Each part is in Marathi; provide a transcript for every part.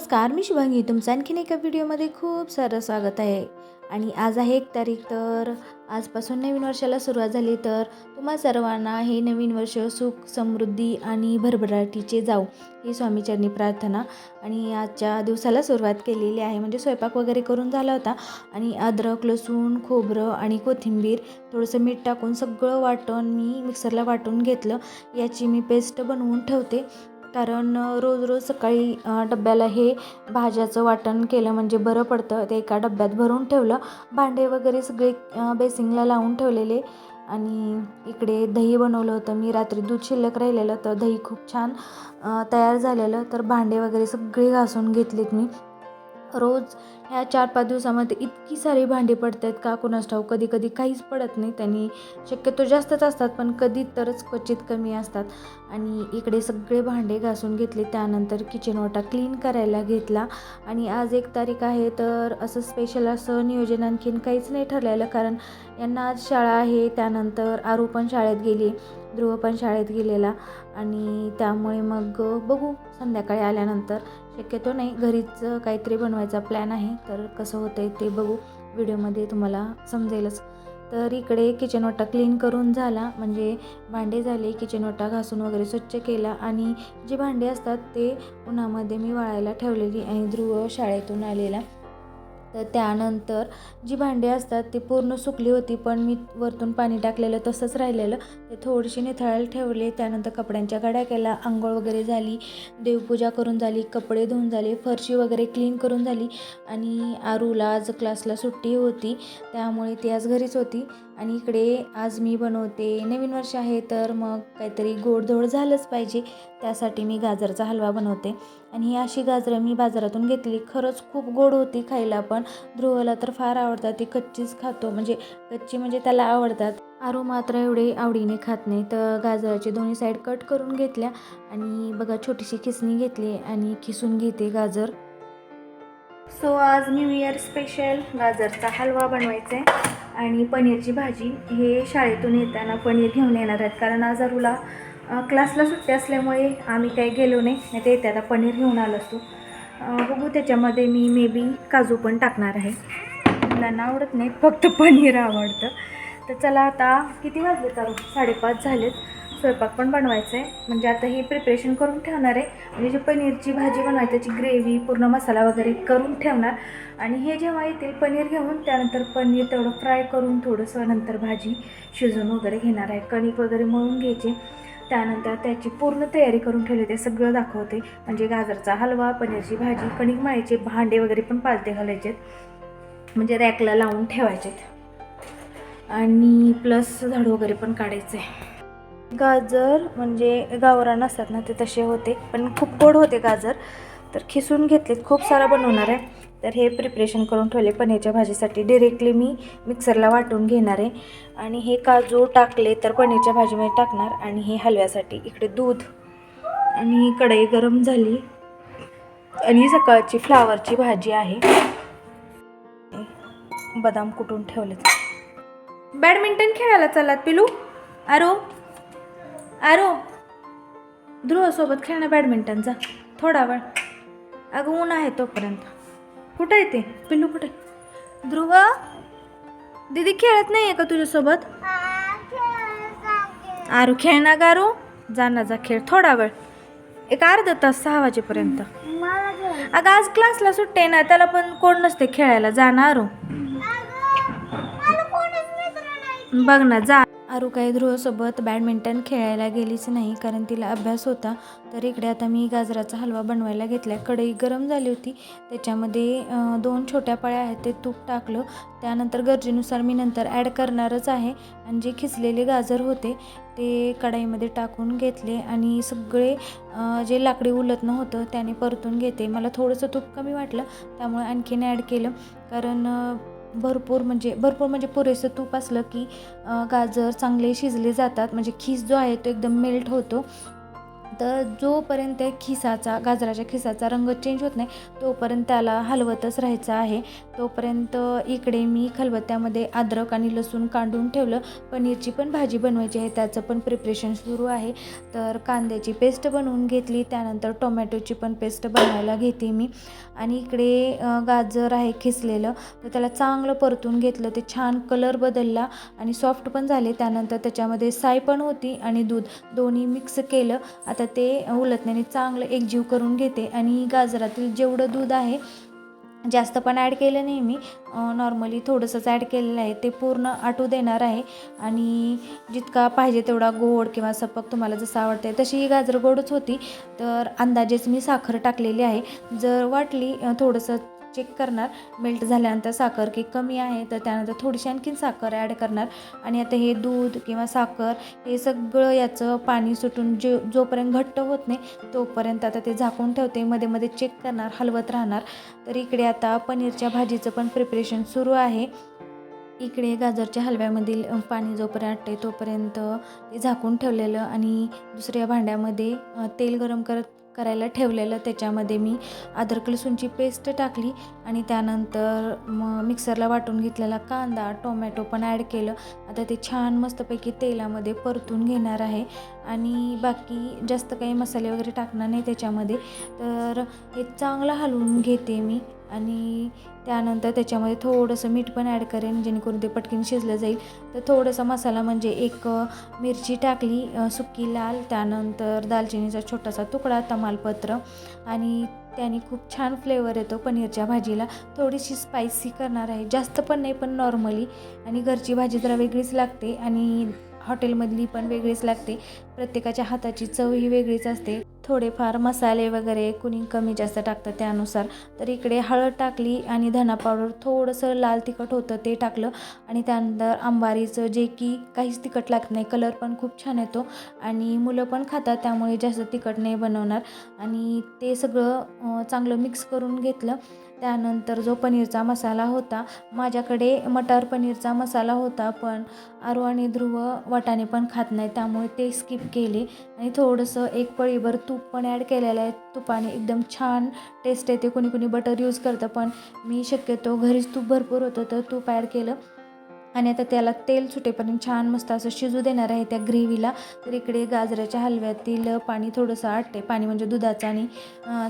नमस्कार मी शुभांगी तुमचं आणखीन एका व्हिडिओमध्ये खूप सारं स्वागत आहे. आणि आज आहे एक तारीख तर आजपासून नवीन वर्षाला सुरुवात झाली तर तुम्हा सर्वांना हे नवीन वर्ष सुख समृद्धी आणि भरभराटीचे जाऊ ही स्वामीचरणी प्रार्थना. आणि आजच्या दिवसाला सुरुवात केलेली आहे. म्हणजे स्वयंपाक वगैरे करून झाला होता. आणि अद्रक लसूण खोबरं आणि कोथिंबीर थोडंसं मीठ टाकून सगळं वाटण मी मिक्सरला वाटून घेतलं. याची मी पेस्ट बनवून ठेवते. कारण रोज रोज सकाळी डब्याला हे भाज्याचं वाटण केलं म्हणजे बरं पडतं. ते एका डब्यात भरून ठेवलं. भांडे वगैरे सगळे बेसिंगला लावून ठेवलेले आणि इकडे दही बनवलं होतं. मी रात्री दूध शिल्लक राहिलेलं तर दही खूप छान तयार झालेलं. तर भांडे वगैरे सगळे घासून घेतलीत मी. रोज ह्या चार पाच दिवसामध्ये इतकी सारी भांडी पडतात का कुणास ठाऊ कधी कधी काहीच पडत नाही. त्यांनी शक्यतो जास्तच असतात पण कधी तरच क्वचित कमी असतात. आणि इकडे सगळे भांडे घासून घेतले त्यानंतर किचन ओटा क्लीन करायला घेतला. आणि आज एक तारीख आहे तर असं स्पेशल असं नियोजन आणखीन काहीच नाही ठरलेलं कारण यांना आज शाळा आहे त्यानंतर आरू पण शाळेत गेली. ध्रुव पण शाळेत गेलेला आणि त्यामुळे मग बघू संध्याकाळी आल्यानंतर. शक्यतो नाही घरीच काहीतरी बनवायचा प्लॅन आहे तर कसं होतं आहे ते बघू. व्हिडिओमध्ये तुम्हाला समजेलच. तर इकडे किचन ओटा क्लीन करून झाला म्हणजे भांडे झाले किचन ओटा घासून वगैरे स्वच्छ केला आणि जे भांडे असतात ते उन्हामध्ये मी वाळायला ठेवलेली आणि ध्रुव शाळेतून आलेला. तर त्यानंतर जी भांडी असतात ती पूर्ण सुकली होती पण मी वरतून पाणी टाकलेलं तसंच राहिलेलं. ते थोडीशी निथळायला ठेवले त्यानंतर कपड्यांच्या गाड्या केल्या आंघोळ वगैरे झाली देवपूजा करून झाली कपडे धुवून झाले फरशी वगैरे क्लीन करून झाली आणि आरूला आज क्लासला सुट्टी होती त्यामुळे ती आज घरीच होती. आणि इकडे आज मी बनवते नवीन वर्ष आहे तर मग काहीतरी गोडधोड झालंच पाहिजे त्यासाठी मी गाजरचा हलवा बनवते. आणि ही अशी गाजरं मी बाजारातून घेतली खरंच खूप गोड होती खायला पण ध्रुवला तर फार आवडतात ती कच्चीच खातो म्हणजे कच्ची म्हणजे त्याला आवडतात. आरू मात्र एवढे आवडीने खात नाही तर गाजराची दोन्ही साईड कट करून घेतल्या. आणि बघा छोटीशी खिसणी घेतली आणि खिसून घेते गाजर. सो आज न्यू इयर स्पेशल गाजरचा हलवा बनवायचा आहे आणि पनीरची भाजी हे शाळेतून येताना पनीर घेऊन येणार आहेत. कारण आज क्लासला सुट्टी असल्यामुळे आम्ही काही गेलो नाही नाही ते येत्या आता पनीर घेऊन आलो असतो. बघू त्याच्यामध्ये मी मे बी काजू पण टाकणार आहे. मुलांना आवडत नाही फक्त पनीर आवडतं. तर चला आता किती वाजले तर? साडेपाच झालेत. स्वयंपाक पण बनवायचा आहे म्हणजे आता हे प्रिपरेशन करून ठेवणार आहे. म्हणजे जी पनीरची भाजी बनवायची त्याची ग्रेव्ही पूर्ण मसाला वगैरे करून ठेवणार. आणि हे जेव्हा येतील पनीर घेऊन त्यानंतर पनीर तेवढं फ्राय करून थोडंसं नंतर भाजी शिजवून वगैरे घेणार आहे. कणिक वगैरे मळून घ्यायची. त्यानंतर त्याची पूर्ण तयारी करून ठेवली ते सगळं दाखवते. म्हणजे गाजरचा हलवा पनीरची भाजी कणिक मळायचे भांडे वगैरे पण पालते घालायचे म्हणजे रॅकला लावून ठेवायचेत. आणि प्लस झाडू वगैरे पण काढायचं आहे गाजर म्हणजे गावरान असतात ना ते तसे होते. पण खूप गोड होते गाजर. तर खिसून घेतलेत. खूप सारा बनवणार आहे. तर हे प्रिपरेशन करून ठेवले पनीरच्या भाजीसाठी. डिरेक्टली मी मिक्सरला वाटून घेणार आहे. आणि हे काजू टाकले तर पनीरच्या भाजीमध्ये टाकणार. आणि हे हलव्यासाठी. इकडे दूध आणि कढई गरम झाली. आणि सकाळची फ्लावरची भाजी आहे. बदाम कुटून ठेवले बॅडमिंटन खेळायला चाललात पिलू? अरो आरो ध्रुवसोबत खेळणं बॅडमिंटनचा थोडा वेळ. अगं ऊन आहे तोपर्यंत. कुठं आहे ते? पिल्लू कुठे? ध्रुव? दीदी खेळत नाही आहे का तुझ्यासोबत? आरू खेळ ना गारू जा ना जा खेळ. थोडा वेळ. एक अर्धा तास सहा वाजेपर्यंत. अगं आज क्लासला सुट्टे ना त्याला पण कोण नसते खेळायला. जा ना आरू. बघ ना जा. आरू काही ध्रुवसोबत बॅडमिंटन खेळायला गेलीच नाही कारण तिला अभ्यास होता. तर इकडे आता मी गाजराचा हलवा बनवायला घेतला कढई गरम झाली होती. त्याच्यामध्ये दोन छोट्या पळ्या आहेत ते तूप टाकलं. त्यानंतर गरजेनुसार मी नंतर ॲड करणारच आहे. आणि जे खिचलेले गाजर होते ते कढाईमध्ये टाकून घेतले. आणि सगळे जे लाकडी उलटणं होतं त्याने परतून घेते मला थोडंसं तूप कमी वाटलं त्यामुळे आणखीन ॲड केलं. कारण भरपूर म्हणजे भरपूर म्हणजे पुरेसं तूप असलं की गाजर चांगले शिजले जातात. म्हणजे खीस जो आहे तो एकदम मेल्ट होतो. तर जोपर्यंत त्या खिसाचा गाजराच्या खिसाचा रंग चेंज होत नाही तोपर्यंत त्याला हलवतच राहायचं आहे. तोपर्यंत इकडे मी खलबत्त्यामध्ये अद्रक आणि लसूण काढून ठेवलं. पनीरची पण भाजी बनवायची आहे त्याचं पण प्रिपरेशन सुरू आहे. तर कांद्याची पेस्ट बनवून घेतली त्यानंतर टोमॅटोची पण पेस्ट बनवायला घेते मी. आणि इकडे गाजर आहे खिसलेलं तर त्याला चांगलं परतून घेतलं ते छान कलर बदलला आणि सॉफ्ट पण झाले. त्यानंतर त्याच्यामध्ये साय पण होती आणि दूध दोन्ही मिक्स केलं. आता ते उलटण्याने चांगलं एकजीव करून घेते आणि गाजरातील जेवढं दूध आहे जास्त पण ॲड केलं नाही मी. नॉर्मली थोडंसंच ॲड केलेलं आहे. ते पूर्ण आटू देणार आहे. आणि जितका पाहिजे तेवढा गोड किंवा सपक तुम्हाला जसं आवडते तशी ही गाजर गोडच होती. तर अंदाजेच मी साखर टाकलेली आहे. जर वाटली थोडंसं चेक करणार. मेल्ट झाल्यानंतर साखर की कमी आहे तर त्यानंतर थोडीशी आणखीन साखर ॲड करणार. आणि आता हे दूध किंवा साखर हे सगळं याचं पाणी सुटून जो जोपर्यंत घट्ट होत नाही तोपर्यंत आता ते झाकून ठेवते. मध्ये मध्ये चेक करणार हलवत राहणार. तर इकडे आता पनीरच्या भाजीचं पण प्रिपरेशन सुरू आहे. इकडे गाजरच्या हलव्यामधील पाणी जोपर्यंत आटते तोपर्यंत ते झाकून ठेवलेलं. आणि दुसऱ्या भांड्यामध्ये तेल गरम करत करायला ठेवलेलं. त्याच्यामध्ये मी अद्रक लसूणची पेस्ट टाकली आणि त्यानंतर मग मिक्सरला वाटून घेतलेला कांदा टोमॅटो पण ॲड केलं. आता ते छान मस्तपैकी तेलामध्ये परतून घेणार आहे. आणि बाकी जास्त काही मसाले वगैरे टाकणार नाही त्याच्यामध्ये. तर हे चांगलं हलवून घेते मी. आणि त्यानंतर त्याच्यामध्ये थोडंसं मीठ पण ॲड करेन जेणेकरून ते पटकन शिजलं जाईल. तर थोडासा मसाला म्हणजे एक मिरची टाकली सुकी लाल त्यानंतर दालचिनीचा छोटासा तुकडा तमालपत्र आणि त्याने खूप छान फ्लेवर येतो पनीरच्या भाजीला. थोडीशी स्पायसी करणार आहे जास्त पण नाही पण नॉर्मली. आणि घरची भाजी जरा वेगळीच लागते आणि हॉटेलमधली पण वेगळीच लागते. प्रत्येकाच्या हाताची चव ही वेगळीच असते. थोडेफार मसाले वगैरे कुणी कमी जास्त टाकतं त्यानुसार. तर इकडे हळद टाकली आणि धना पावडर थोडंसं लाल तिखट होतं ते टाकलं. आणि त्यानंतर आंबारीचं जे की काहीच तिखट लागत नाही कलर पण खूप छान येतो. आणि मुलं पण खातात त्यामुळे जास्त तिखट नाही बनवणार. आणि ते सगळं चांगलं मिक्स करून घेतलं. त्यानंतर जो पनीरचा मसाला होता माझ्याकडे मटार पनीरचा मसाला होता पण आरू आणि ध्रुव वाटाणे पण खात नाही त्यामुळे ते स्किप केले. आणि थोडंसं एक पळीभर तूप पण ॲड केलेलं आहे. तुपाने एकदम छान टेस्ट येते. कोणी कोणी बटर यूज करतं पण मी शक्यतो घरीच तूप भरपूर होतं तर तूप ॲड केलं. आणि आता त्याला तेल सुटेपर्यंत छान मस्त असं शिजू देणार आहे त्या ग्रेव्हीला तर इकडे गाजराच्या हलव्यातील पाणी थोडंसं आटते पाणी म्हणजे दुधाचं आणि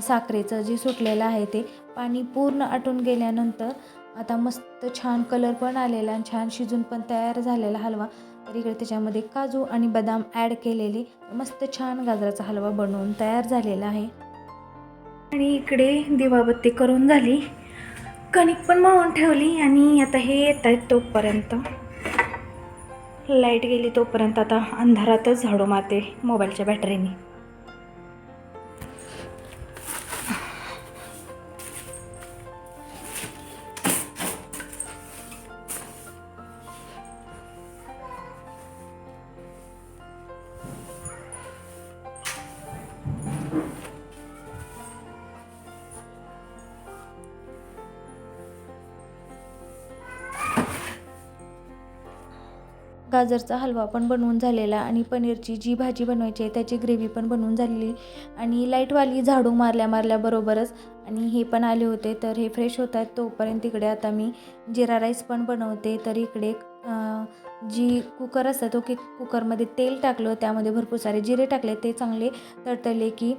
साखरेचं जे सुटलेलं आहे ते. पाणी पूर्ण आटून गेल्यानंतर आता मस्त छान कलर पण आलेला आणि छान शिजून पण तयार झालेला हलवा. तर इकडे त्याच्यामध्ये काजू आणि बदाम ॲड केलेले. मस्त छान गाजराचा हलवा बनवून तयार झालेला आहे. आणि इकडे दिवाबत्ती करून झाली. कणिक पण मळून ठेवली आणि आता हे येत आहेत तोपर्यंत. लाइट गेली तोपर्यंत आता अंधारातच झाडू मारते मोबाईलच्या बॅटरीने गाजरचा हलवा पण बनवून झालेला आणि पनीरची जी भाजी बनवायची आहे त्याची ग्रेव्ही पण बनवून झालेली. आणि लाईटवाली झाडू मारल्या मारल्याबरोबरच आणि हे पण आले होते तर हे फ्रेश होत आहेत तोपर्यंत इकडे आता मी जिरा राईस पण बनवते. तर इकडे जी कुकर असतं तो की कुकरमध्ये तेल टाकलं त्यामध्ये भरपूर सारे जिरे टाकले ते चांगले तडतडले की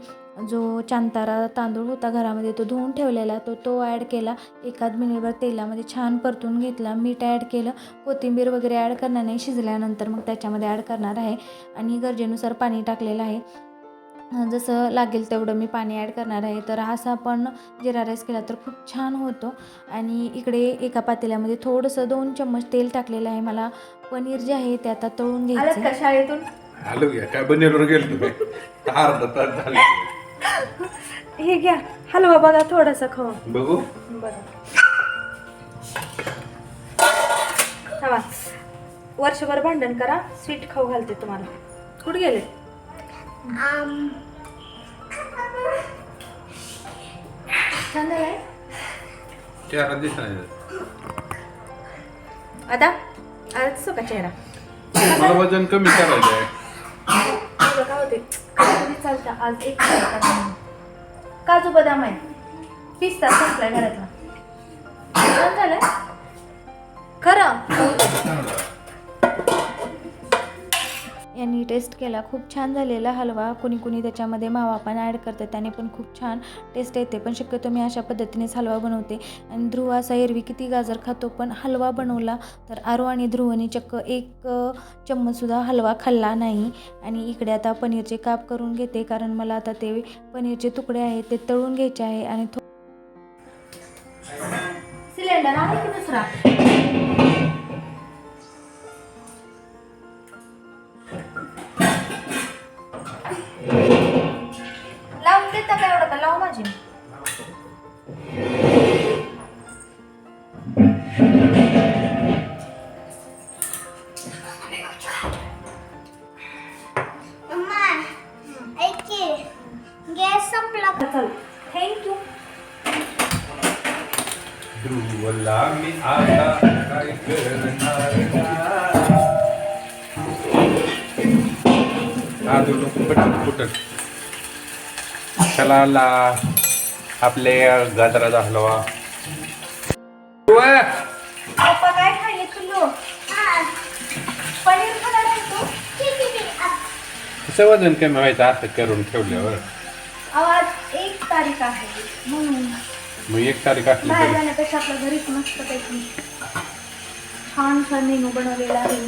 जो चांतारा तांदूळ होता घरामध्ये तो धुवून ठेवलेला तो तो ॲड केला. एकाद मिनिटभर तेलामध्ये छान परतून घेतला मीठ ॲड केलं. कोथिंबीर वगैरे ॲड करणार नाही शिजल्यानंतर मग त्याच्यामध्ये ॲड करणार आहे. आणि गरजेनुसार पाणी टाकलेलं आहे. जसं लागेल तेवढं मी पाणी ॲड करणार आहे. तर असा आपण जिरा राईस केला तर खूप छान होतो. आणि इकडे एका पातेल्यामध्ये थोडंसं दोन चम्मच तेल टाकलेलं आहे. मला पनीर जे आहे ते आता तळून घ्यायचं का शाळेतून? आलो घ्या. काय बनेलवर गेलो तुम्ही? अर्धा तास झाले. हे घ्या. हलवा बघा थोडासा खाऊ बघू. बघा. थांबा. वर्षभर भांडण करा. स्वीट खाऊ घालते तुम्हाला. कुठे गेले? छान झालंय चेहरा दिसणार आता? आता दिसतो का चेहरा मला वजन कमी करायचं आहे. बघा का होते तरी चालतं? आज एक तारखेला. काजू बदाम आहे. पिस्ता संपलाय घरातला. छान झालं? खरं? यांनी टेस्ट केला. खूप छान झालेला हलवा. कुणी कुणी त्याच्यामध्ये मावा पण ॲड करतात. त्याने पण खूप छान टेस्ट येते. पण शक्यतो मी अशा पद्धतीनेच हलवा बनवते. आणि ध्रुव असा एरवी किती गाजर खातो पण हलवा बनवला तर आरो आणि ध्रुवने चक्क एक चम्मचसुद्धा हलवा खाल्ला नाही. आणि इकडे आता पनीरचे काप करून घेते. कारण मला आता ते पनीरचे तुकडे आहेत ते तळून घ्यायचे आहे आणि थो सिलेंडर आहे की दुसरा? हा चला ला आपले गाजराचा हलवा. कसं वजन कमी व्हायचं असं करून ठेवल्यावर. आवाज एक तारीख आहे म्हणून. मग एक तारीख असली बाहेर तरी जाण्यापेक्षा आपल्या घरीच मस्त पैकी. छानसा मेनू बनवलेला आहे.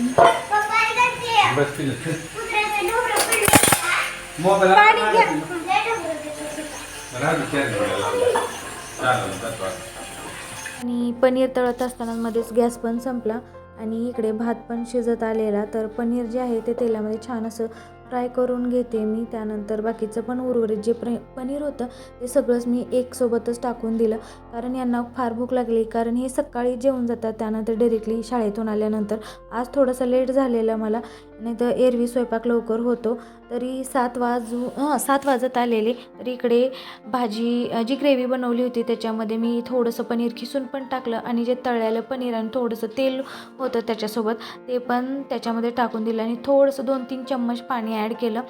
आणि पनीर तळत असताना मध्येच गॅस पण संपला आणि इकडे भात पण शिजत आलेला. तर पनीर जे आहे ते तेलामध्ये छान असं फ्राय करून घेते मी. त्यानंतर बाकीचं पण उर्वरित जे प्र पनीर होतं ते सगळंच मी एक सोबतच टाकून दिलं. कारण यांना फार भूक लागली. कारण हे सकाळी जेवून जातात. त्यानंतर डायरेक्टली शाळेतून आल्यानंतर. आज थोडंसं लेट झालेलं मला. नाही तर एरवी स्वयंपाक लवकर होतो. तरी सात वाजू हां सात वाजत आलेले. तर इकडे भाजी जी ग्रेव्ही बनवली होती त्याच्यामध्ये मी थोडंसं पनीर खिसून पण टाकलं आणि जे तळलेलं पनीर आणि थोडंसं तेल होतं त्याच्यासोबत ते पण त्याच्यामध्ये टाकून दिलं आणि थोडंसं दोन तीन चम्मच पाणी ॲड केलं.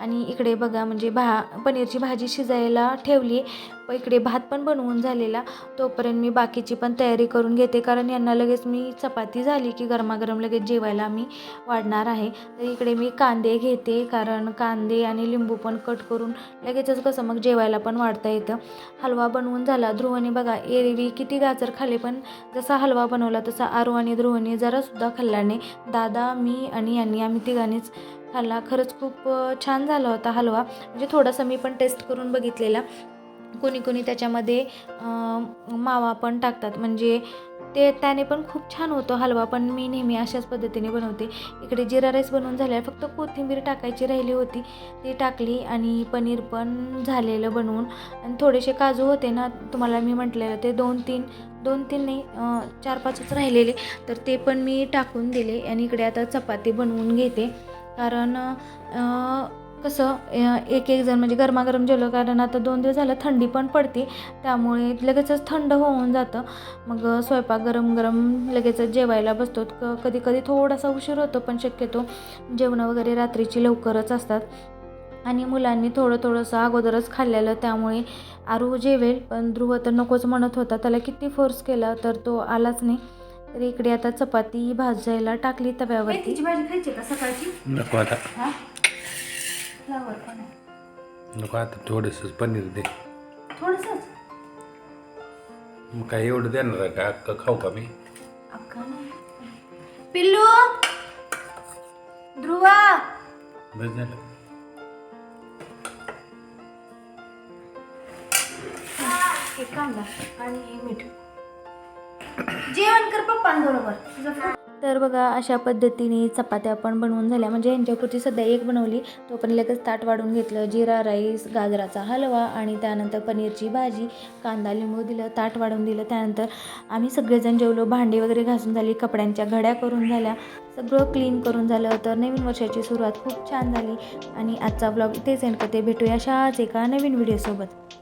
आणि इकडे बघा म्हणजे भा पनीरची भाजी शिजायला ठेवली व इकडे भात पण बनवून झालेला. तोपर्यंत मी बाकीची पण तयारी करून घेते. कारण यांना लगेच मी चपाती झाली की गरमागरम लगेच जेवायला मी वाढणार आहे. तर इकडे मी कांदे घेते. कारण कांदे आणि लिंबू पण कट करून लगेचच कसं मग जेवायला पण वाढता येतं. हलवा बनवून झाला. ध्रुवने बघा एरवी किती गाजर खाले पण जसा हलवा बनवला तसा आरू आणि ध्रुवने जरासुद्धा खाल्ला नाही. दादा मी आणि यांनी आम्ही तिघांनीच खाल्ला. खरंच खूप छान झाला होता हलवा. म्हणजे थोडासा मी पण टेस्ट करून बघितलेला. कोणी कोणी त्याच्यामध्ये मावा पण टाकतात. म्हणजे ते त्याने पण खूप छान होतो हलवा पण मी नेहमी अशाच पद्धतीने बनवते. इकडे जिरा राईस बनवून झाल्यावर फक्त कोथिंबीर टाकायची राहिली होती. ती टाकली आणि पनीर पण झालेलं बनवून. आणि थोडेसे काजू होते ना तुम्हाला मी म्हटलेलं ते दोन तीन दोन तीन नाही चार पाचच राहिलेले. तर ते पण मी टाकून दिले आणि इकडे आता चपाती बनवून घेते. कारण कसं एक एक जण म्हणजे गरमागरम जेवलं कारण आता दोन दिवस झालं थंडी पण पडते त्यामुळे लगेचच थंड होऊन जातं. मग स्वयंपाक गरम गरम लगेचच जेवायला बसतो. क कधी कधी थोडासा उशीर होतो पण शक्यतो जेवणं वगैरे रात्रीची लवकरच असतात. आणि मुलांनी थोडं थोडंसं अगोदरच खाल्लेलं त्यामुळे आरू जेवेल पण ध्रुव तर नकोच म्हणत होता. त्याला किती फोर्स केला तर तो आलाच नाही. तर इकडे आता चपाती भाजायला टाकली तव्यावरती. भाजी खायची का सकाळची? नको आता. फ्लावर पण. आहे नको आता थोडंसं पनीर दे. थोडंसंच? मग काय एवढं देणार आहे का? अक्का खाऊ का मी? अक्का नाही. पिल्लू! ध्रुवा! बस झालं. एक कांदा आणि मीठ. जेवण कर पप्पांबरोबर. तुझं तर बघा अशा पद्धतीने चपात्या पण बनवून झाल्या. म्हणजे यांच्यापुरती सध्या एक बनवली तो पण लगेच ताट वाढून घेतलं. जिरा राईस गाजराचा हलवा आणि त्यानंतर पनीरची भाजी कांदा लिंबू दिलं ताट वाढून दिलं. त्यानंतर आम्ही सगळेजण जेवलो. भांडी वगैरे घासून झाली कपड्यांच्या घड्या करून झाल्या. सगळं क्लीन करून झालं. तर नवीन वर्षाची सुरुवात खूप छान झाली. आणि आजचा ब्लॉग इथेच एंड करते. भेटूया अशाच एका नवीन व्हिडिओसोबत